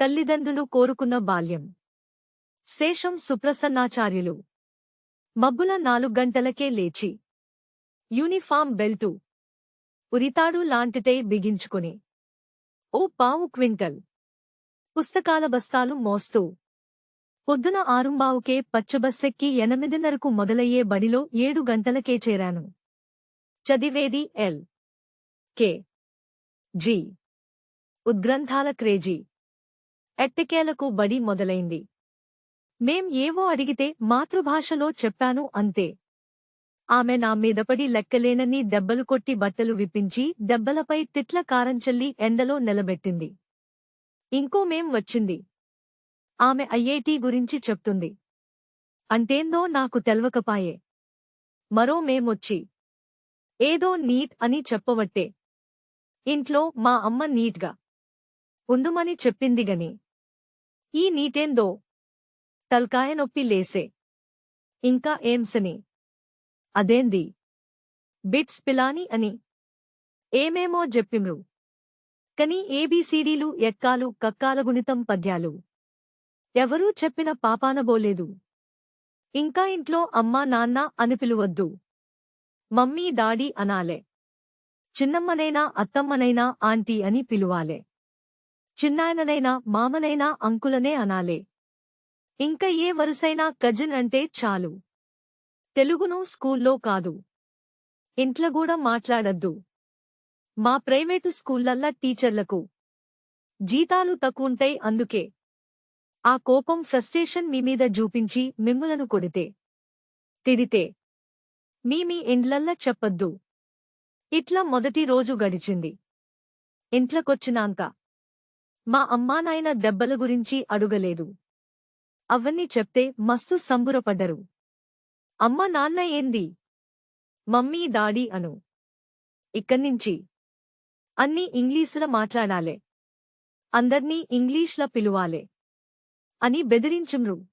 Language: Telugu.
తల్లిదండ్రులు కోరుకున్న బాల్యం. శేషం సుప్రసన్నాచార్యులు. మబ్బుల నాలుగు గంటలకే లేచి. Uniform belt. ఉరితాడు లాంటితే బిగించుకుని. ఓ పావు క్వింటల్. పుస్తకాల బస్తాలు మోస్తూ. పొద్దున ఆరుంబావుకే పచ్చబస్సెక్కి ఎనిమిదిన్నరకు మొదలయ్యే బడిలో ఏడు గంటలకే చేరాను. చదివేది ఎల్. కె. జి. ఉద్గ్రంథాల క్రేజీ. ఎట్టకేలకు బడి మొదలైంది. మేం ఏవో అడిగితే మాతృభాషలో చెప్పాను అంతే. ఆమె నా మీదపడి లెక్కలేనన్ని దెబ్బలు కొట్టి బట్టలు విప్పించి దెబ్బలపై తిట్ల కారంచల్లి ఎండలో నిలబెట్టింది. ఇంకో మేం వచ్చింది. ఆమె ఐఐటి గురించి చెప్తుంది. అంటేందో నాకు తెల్వకపాయే. మరో మేమొచ్చి ఏదో నీట్ అని చెప్పవట్టే. ఇంట్లో మా అమ్మ నీట్గా ఉండుమని చెప్పిందిగని ఈ నీటేందో? తల్కాయ నొప్పి లేసే. ఇంకా ఏంసని అదేంది? బిట్స్ పిలాని అని. ఏమేమో చెప్పిమ్రు కని ఏబీసీడీలు ఎక్కాలు కక్కాల గుణితం పద్యాలు. ఎవరూ చెప్పిన పాపానబోలేదు ఇంకా ఇంట్లో అమ్మా నాన్న అని పిలువద్దు. మమ్మీ డాడీ అనాలే. చిన్నమ్మనైనా అత్తమ్మనైనా ఆంటీ అని పిలువాలే. చిన్నాయననైనా మామనైనా అంకులనే అనాలే. ఇంక ఏ వరుసైనా కజిన్ అంటే చాలు. తెలుగును స్కూల్లో కాదు. ఇంట్లో కూడా మాట్లాడద్దు. మా ప్రైవేటు స్కూళ్ళల్లా టీచర్లకు జీతాలు తక్కువుంటాయి అందుకే. ఆ కోపం ఫ్రస్ట్రేషన్ మీమీద జూపించి మిమ్ములను కొడితే తిడితే. మీ మీ ఇండ్లల్లా చెప్పద్దు. ఇట్లా మొదటి రోజు గడిచింది. ఇంట్లకొచ్చినాంక మా అమ్మానాయన దెబ్బల గురించి అడుగలేదు. అవన్నీ చెప్తే మస్తు సంబురపడ్డరు. అమ్మ నాన్న ఏంది? మమ్మీ డాడీ అను. ఇక్కడ్నించి. అన్నీ ఇంగ్లీసుల మాట్లాడాలే. అందర్నీ ఇంగ్లీష్ల పిలువాలే. అని బెదిరించుమ్రు.